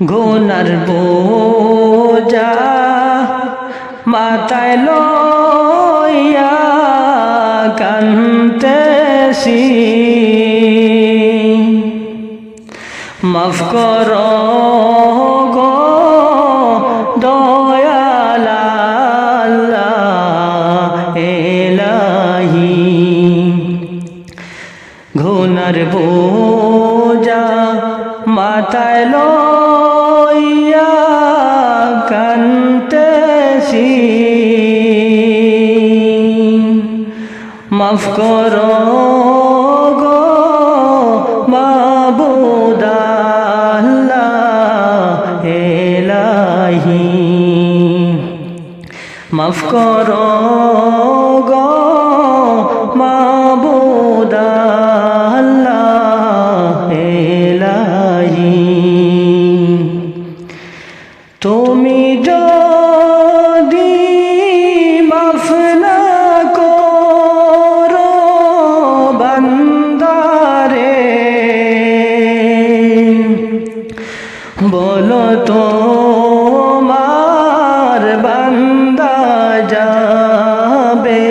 গুনার বোঝা মাথায় লইয়া কান্তেছি। মাফ কর গো দয়াল এলাহি। ঘুনার বোঝা মাথায় লইয়া কর গো মাবুদাল্লাহ এলাহি। মাফ কর বলো তো মার বান্দা যাবে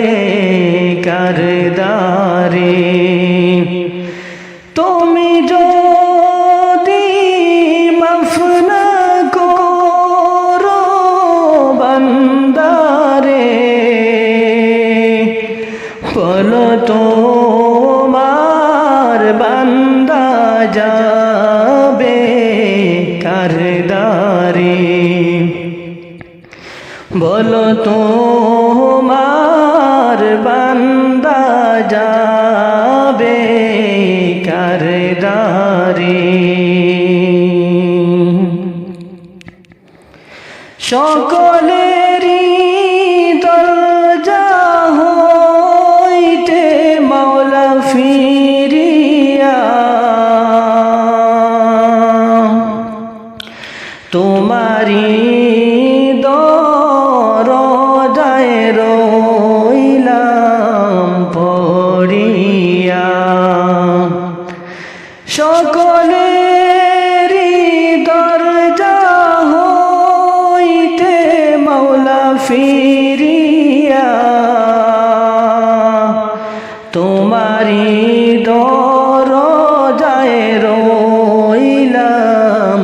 করদারে। তুমি যদি মাফ না করো বান্দারে বলো তোমার বলো তোমার বান্দা যাবে কারদারে। সকলেরই দরজা হইতে মাওলা ফিরিয়া। তোমারি ফিরিয়া তোমারি দরজায় রইলাম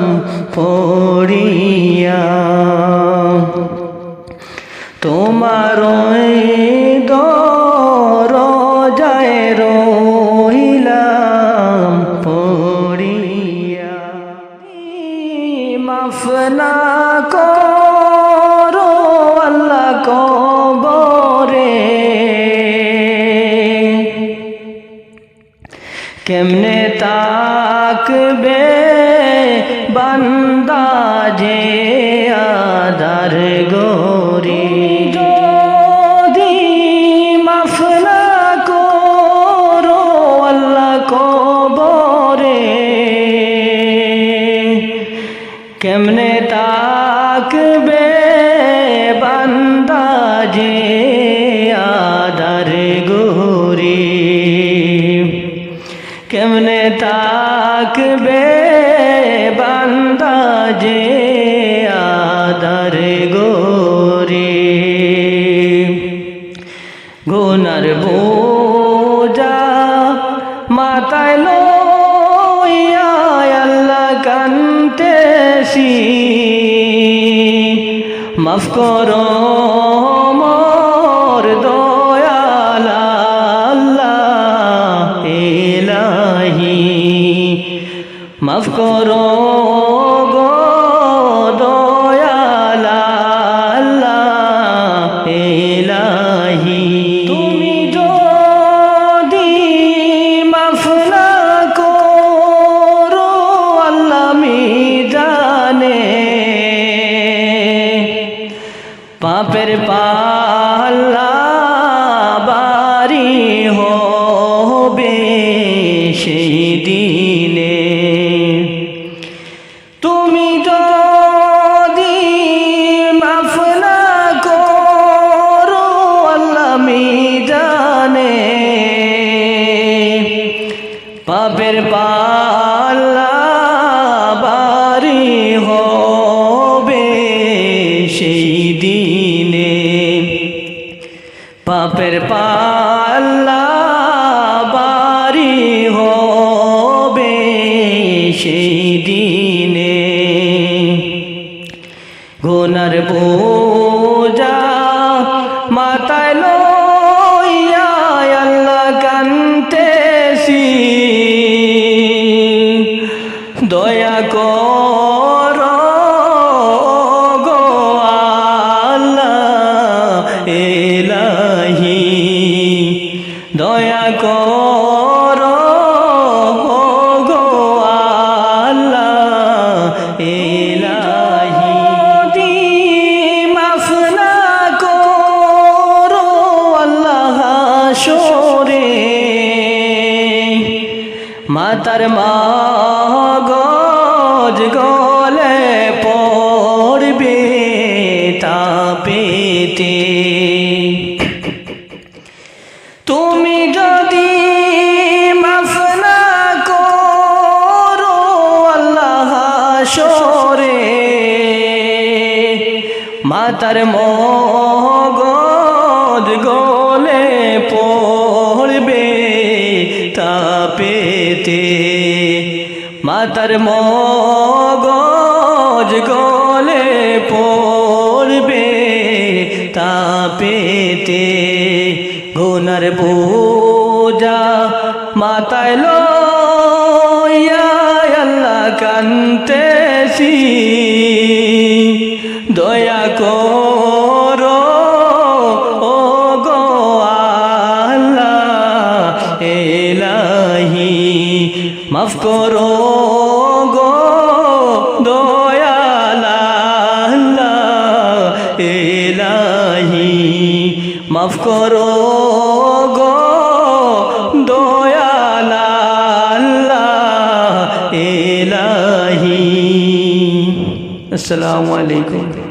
পড়িয়া। তোমার দরজায় রইলাম পড়িয়া। মাফ না করো আল্লাহ কবরে। কেমনে তাকবে বান্দা যে আদার গরি? যদি মাফ না করো আল্লাহ কবরে কেমনে তাকবে বান্দা যে আদার গোরে? গুনার বোঝা মাথায় লইয়া আল্লাহ কান্তেছি। মাফ করো মোর দয়াল করো গো দয়াল তুমি যদি মাফ না করো, আল্লাহ মি জানে পাপের পাল্লা বাড়ি হবে গুনার বোঝা মাতায় লইয়া আল্লাহ কান্তেছি। দয়া কর মাতার মাগজ গলে পড়বে তাপেতে। তুমি যদি মাফ করো আল্লাহ সরে মাতার মগজ তাপেতে মাতার মগজ গলে পড়বে তাপেতে গুনার বোঝা মাতায় লইয়া আল্লাহ কান্তেছি। দয়া করো করো গো দয়াল এলাহি। মাফ করো গো দয়াল এলাহি। আসসালামু আলাইকুম।